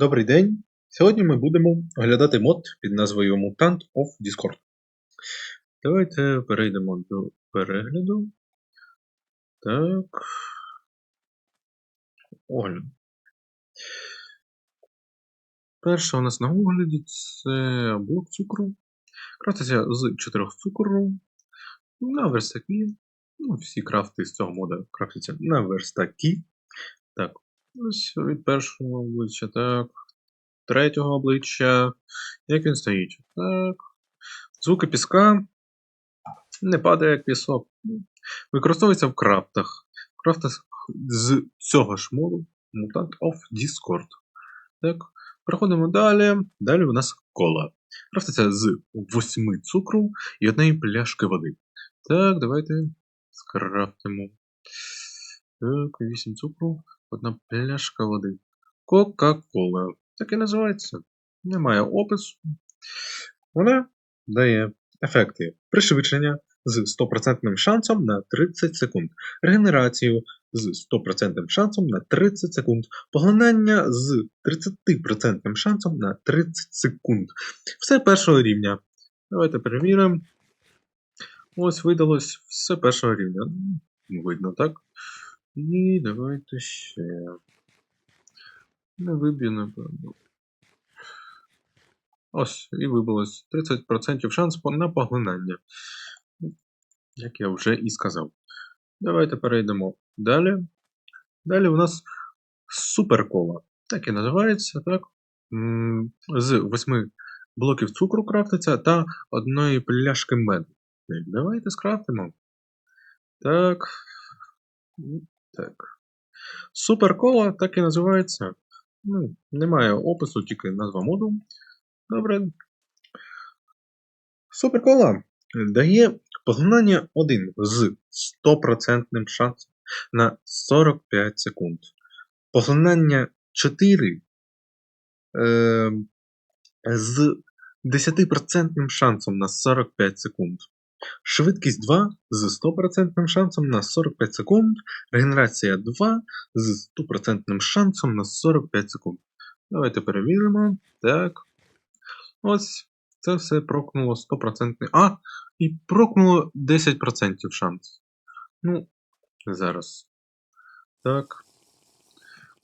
Добрий день! Сьогодні ми будемо оглядати мод під назвою Mutant of Discord. Давайте перейдемо до перегляду. Так. Огляд. Перше у нас на огляді це блок цукру. Крафтиться з 4 цукру на верстакі. Ну, всі крафти з цього мода крафтяться на верстакі. Так, ось від першого обличчя, так. Третього обличчя. Як він стоїть? Так. Звуки піска. Не падає як пісок. Використовується в крафтах. В крафтах з цього ж моду Mutant of Discord. Так. Переходимо далі. Далі у нас кола. Крафтиться з 8 цукру і однієї пляшки води. Так, давайте скрафтимо. Так, 8 цукру, одна пляшка води. Кока-кола. Так і називається. Немає опису. Вона дає ефекти пришвидшення з 100% шансом на 30 секунд, регенерацію з 100% шансом на 30 секунд, поглинання з 30% шансом на 30 секунд. Все першого рівня. Давайте перевіримо. Ось видалось все першого рівня. Ну, Видно, так? І давайте ще. Не виб'ю, напевно. Ось, і вибилось 30% шанс на поглинання. Як я вже і сказав. Давайте перейдемо далі. Далі у нас суперкола. Так і називається, так? З 8 блоків цукру крафтиться та одної пляшки меду. Давайте скрафтимо. Так. Так. Суперкола так і називається. Ну, немає опису, тільки назва моду. Добре. Суперкола дає поглинання 1 з 100% шансом на 45 секунд. Поглинання 4 е, з 10% шансом на 45 секунд. Швидкість 2 з 100% шансом на 45 секунд. Регенерація 2 з 100% шансом на 45 секунд. Давайте перевіримо. Так. Ось це все прокнуло 100%. А, і прокнуло 10% шанс. Ну, зараз. Так.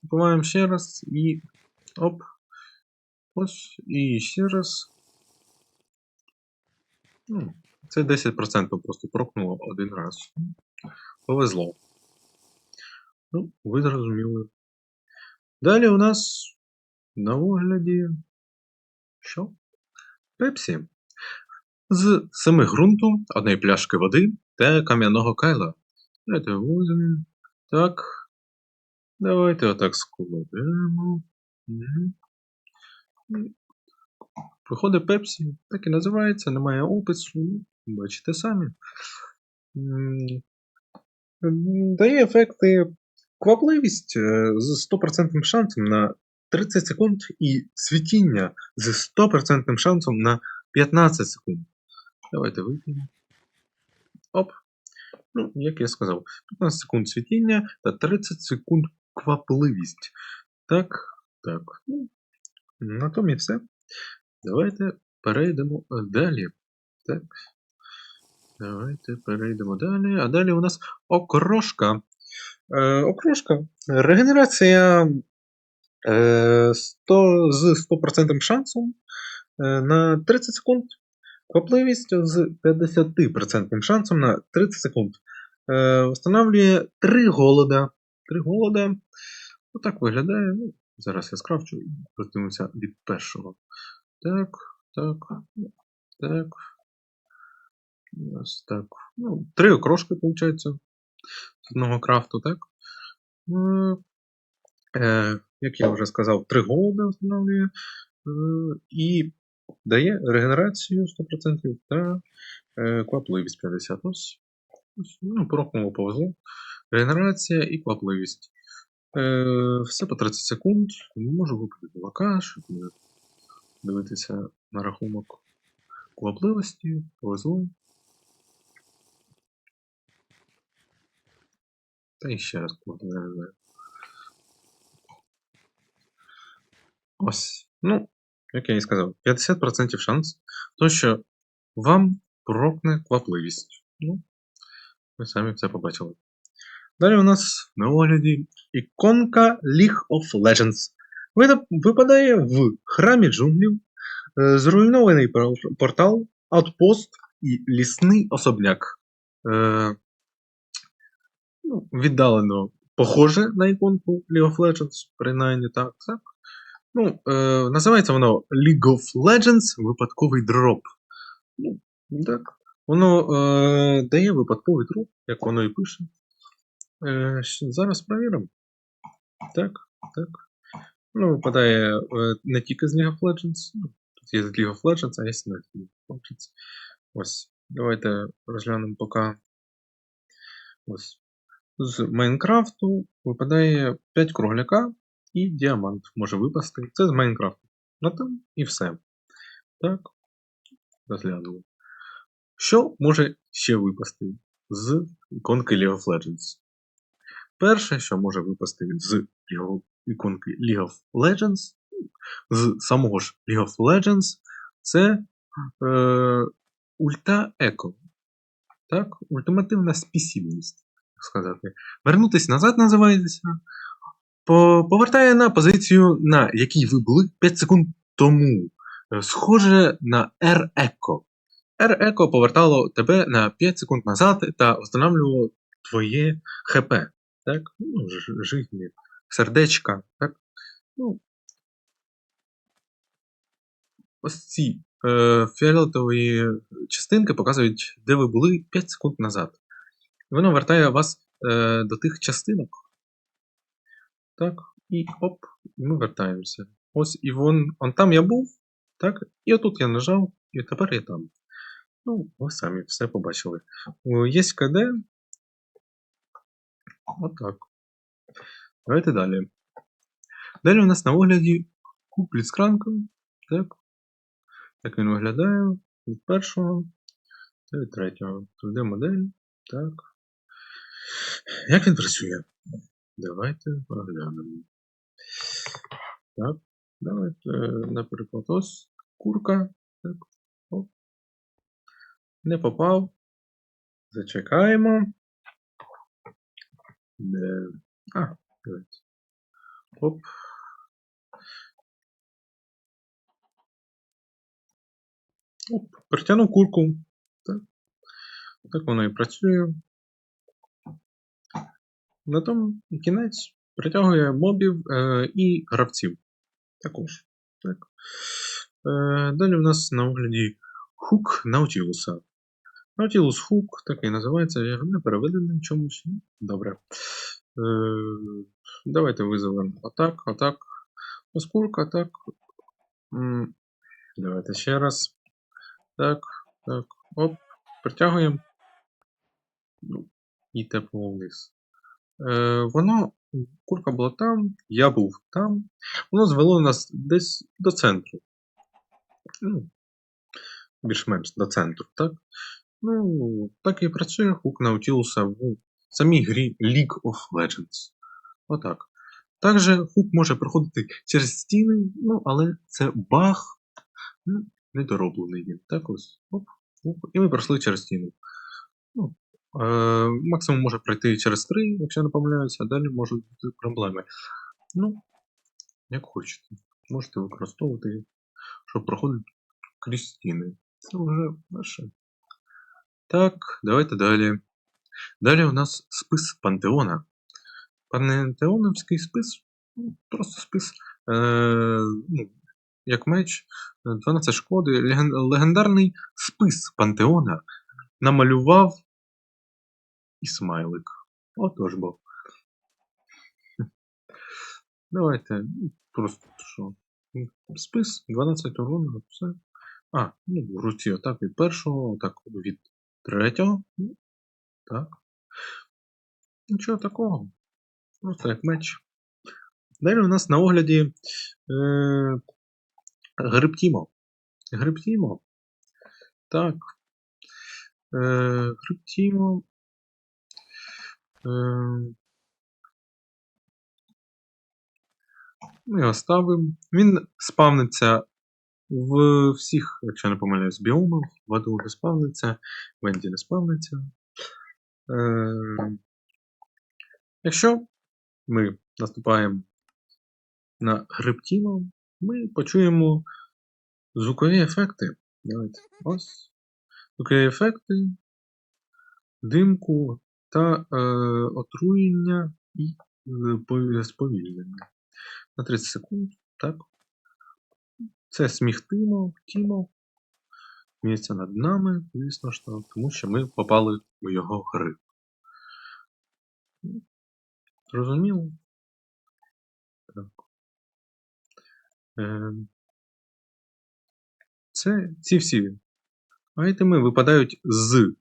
Купуваємо ще раз і. Оп. Ось. І ще раз. Ну, це 10% просто прокнуло один раз. Повезло. Ну, ви зрозуміли. Далі у нас на огляді. Що? Пепсі. З семи ґрунту, одної пляшки води та кам'яного кайла. Давайте візьмемо. Так. Давайте отак складемо. Виходить Пепсі, так і називається, немає опису. Бачите самі. Дає ефекти квапливість е, з 100% шансом на 30 секунд і світіння з 100% шансом на 15 секунд. Давайте вип'ємо. Оп. Ну, як я сказав, 15 секунд світіння та 30 секунд квапливість. Так, так. Ну, на тому і все. Давайте перейдемо е, далі. Так. Давайте перейдемо далі. А далі у нас окрошка. Е, окрошка. Регенерація е, 100, з 100% шансом е, на 30 секунд. Квапливість з 50% шансом на 30 секунд. Е, встановлює 3 голода. 3 голода. Отак виглядає. Ну, зараз я скрафчу і роздивимося від першого. Так, так, так. Ось так. Ну, три окрошки, виходить, з одного крафту, так? Ну, Е, як я вже сказав, три голода встановлює. Е, і дає регенерацію 100% та е, квапливість 50%. Ось, ну, порохнуло повезло. Регенерація і квапливість. Е, все по 30 секунд. Можу випити молока, щоб дивитися на рахунок квапливості, повезло. Та і ще раз не знаю. Ось. Ну, як я і сказав, 50% шанс, то що вам прокне квапливість. Ну, ви самі це побачили. Далі у нас на огляді іконка League of Legends. Випадає в храмі джунглів, е, зруйнований портал, аутпост і лісний особняк. Ну, віддалено похоже на іконку League of Legends, принаймні так. так. Ну, е, називається воно League of Legends випадковий дроп. Ну, так. Воно е, дає випадковий дроп, як воно і пише. Е, зараз перевіримо. Так, так. Ну, випадає е, не тільки з League of Legends. Ну, тут є League of Legends, а є не League of Legends. Ось. Давайте розглянемо поки. Ось. З Майнкрафту випадає 5 кругляка і діамант може випасти. Це з Майнкрафту. На там і все. Так. Розглянули. Що може ще випасти з іконки League of Legends? Перше, що може випасти з іконки League of Legends, з самого ж League of Legends, це е, ульта Еко. Так? Ультимативна спісібність, сказати. Вернутись назад називається. Повертає на позицію, на якій ви були 5 секунд тому. Е, Схоже на R-Echo. R-Echo повертало тебе на 5 секунд назад та встановлювало твоє ХП. Так? Ну, ж- сердечка. Так? Ну, ось ці е, фіолетові частинки показують, де ви були 5 секунд назад. Воно вертає вас е, до тих частинок. Так, і оп, ми вертаємося. Ось і вон, он там я був, так, і отут я нажав, і тепер я там. Ну, ви самі все побачили. Є КД. Отак. Давайте далі. Далі у нас на огляді куб Бліцкранка. Так. Так він виглядає від першого та від третього. 3D-модель. Так. Як він працює? Давайте поглянемо. Так. Давайте, е, наприклад, ось курка. Так. Оп. Не попав. Зачекаємо. Де? А, давайте. Оп. Оп, притягнув курку. Так. Так воно і працює. На тому кінець притягує мобів е, і гравців. Також. Так. Е, далі у нас на огляді хук Наутілуса. Nautilus Hook, так і називається, я не переведений чомусь. Ну, Добре. Е, давайте визовемо атак, атак. Ось курка, так. М, Давайте ще раз. Так, так. Оп. Притягуємо. Ну, і тепо вниз. Е, воно, курка була там, я був там. Воно звело нас десь до центру. Ну, більш-менш до центру, так? Ну, так і працює хук Наутілуса в самій грі League of Legends. Отак. Також хук може проходити через стіни, ну, але це баг ну, недороблений він. Так ось. Оп, оп, і ми пройшли через стіну. Ну, максимум може пройти через три, якщо не помиляюся, а далі можуть бути проблеми. Ну, як хочете. Можете використовувати, щоб проходити крізь стіни. Це вже ваше. Так, давайте далі. Далі у нас спис Пантеона. Пантеоновський спис, ну, просто спис, е, ну, як меч, е, 12 шкоди. Легендарний спис Пантеона намалював і смайлик. Отож бо. Давайте, просто що. Спис, 12 урону, все. А, ну, в руці отак від першого, отак від третього. Так. Нічого такого. Просто як меч. Далі у нас на огляді е, Гриптімо. Гриптімо. Так. Е, Гриптімо. Ми його ставимо. Він спавниться в всіх, якщо не помиляюсь, біомах. В аду не спавниться, в Енді не спавниться. Е, якщо ми наступаємо на гриптіма, ми почуємо звукові ефекти. Давайте. Ось. Звукові ефекти, димку та е, отруєння і е, сповільнення. На 30 секунд. Так. Це сміх Тімо, Тімо. Сміється над нами, звісно ж, тому що ми попали у його гри. Зрозуміло? Так. Е, це ці всі айтеми випадають з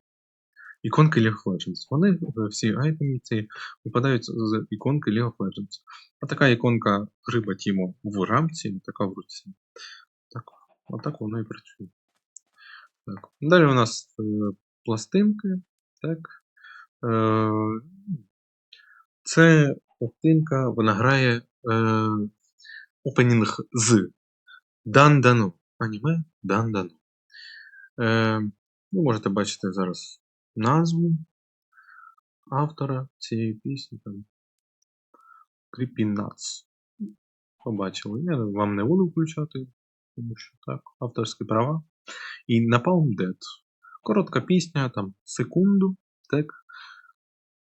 іконки League of Legends. Вони е, всі айтеми ці випадають з іконки League of Legends. А така іконка гриба Тімо в рамці, така в руці. Так, отак воно і працює. Так. Далі у нас е, пластинки. Так. Е, це пластинка, вона грає е, з Дандану. Аніме Дандану. Е, ви можете бачити зараз назву автора цієї пісні. Там, Creepy Nuts. Побачили. Я вам не буду включати, тому що так, авторські права. І Napalm Dead. Коротка пісня, там секунду, так.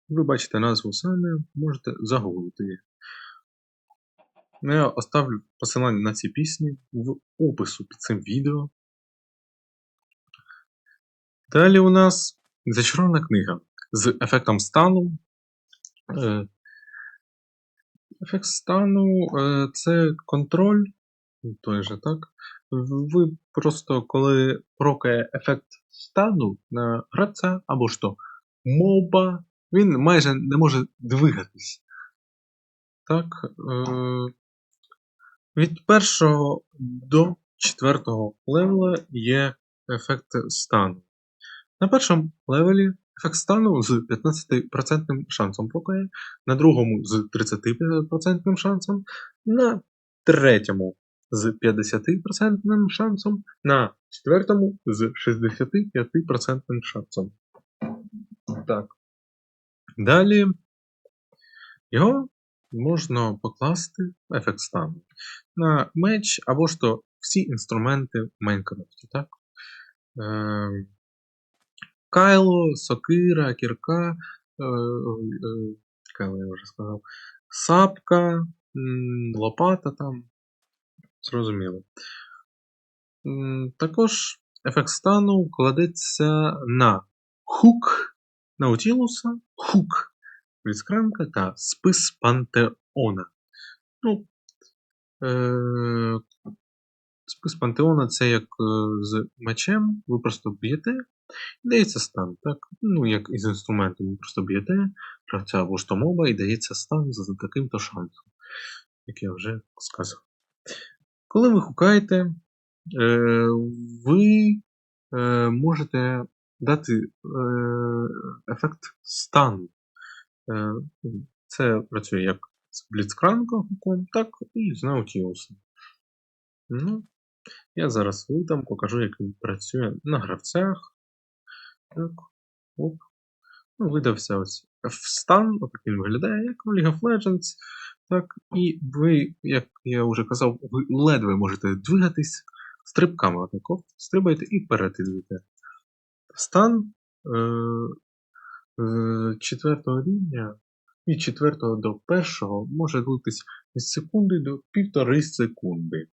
Ви бачите назву самі, можете загуглити її. Ну, Я оставлю посилання на ці пісні в опису під цим відео. Далі у нас зачарована книга з ефектом стану. Е, Ефект стану е, це контроль. Той же, так? Ви просто коли прокає ефект стану на гравця або то моба, він майже не може двигатись. Так. Е, від першого до четвертого левела є ефект стану. На першому левелі ефект стану з 15% шансом прокає, на другому з 30% шансом, на третьому з 50% шансом, на четвертому з 65% шансом. Так. Далі його можна покласти ефект стану на меч або ж то всі інструменти в Майнкрафті. Так? Е, Кайло, сокира, кірка, е, е, Кайло я вже сказав, сапка, лопата там. Зрозуміло. Також ефект стану кладеться на хук Наутілуса, хук Бліцкранка та спис Пантеона. Ну, е, спис Пантеона це як е, з мечем, ви просто б'єте, і дається стан, так? Ну, як із інструментом, ви просто б'єте гравця або ж то моба і дається стан за таким-то шансом, як я вже сказав. Коли ви хукаєте, е, ви е, можете дати ефект стану. Е, Це працює як з Бліцкранком, так і з Наутілусом. Ну, я зараз видам, покажу, як він працює на гравцях. Так, оп. Ну, видався ось стан, отак він виглядає, як в League of Legends. Так, і ви, як я вже казав, ви ледве можете двигатись стрибками. Отак, стрибаєте і вперед. Стан е, з четвертого рівня від четвертого до першого може длитись від секунди до півтори секунди.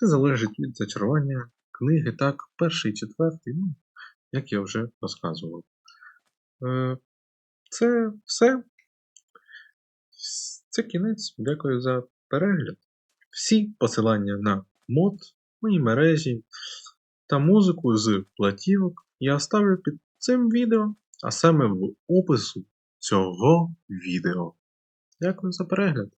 Це залежить від зачарування книги, так, перший, четвертий, ну, як я вже розказував. Е, Це все. Це кінець. Дякую за перегляд. Всі посилання на мод, мої мережі та музику з платівок я оставлю під цим відео, а саме в опису цього відео. Дякую за перегляд.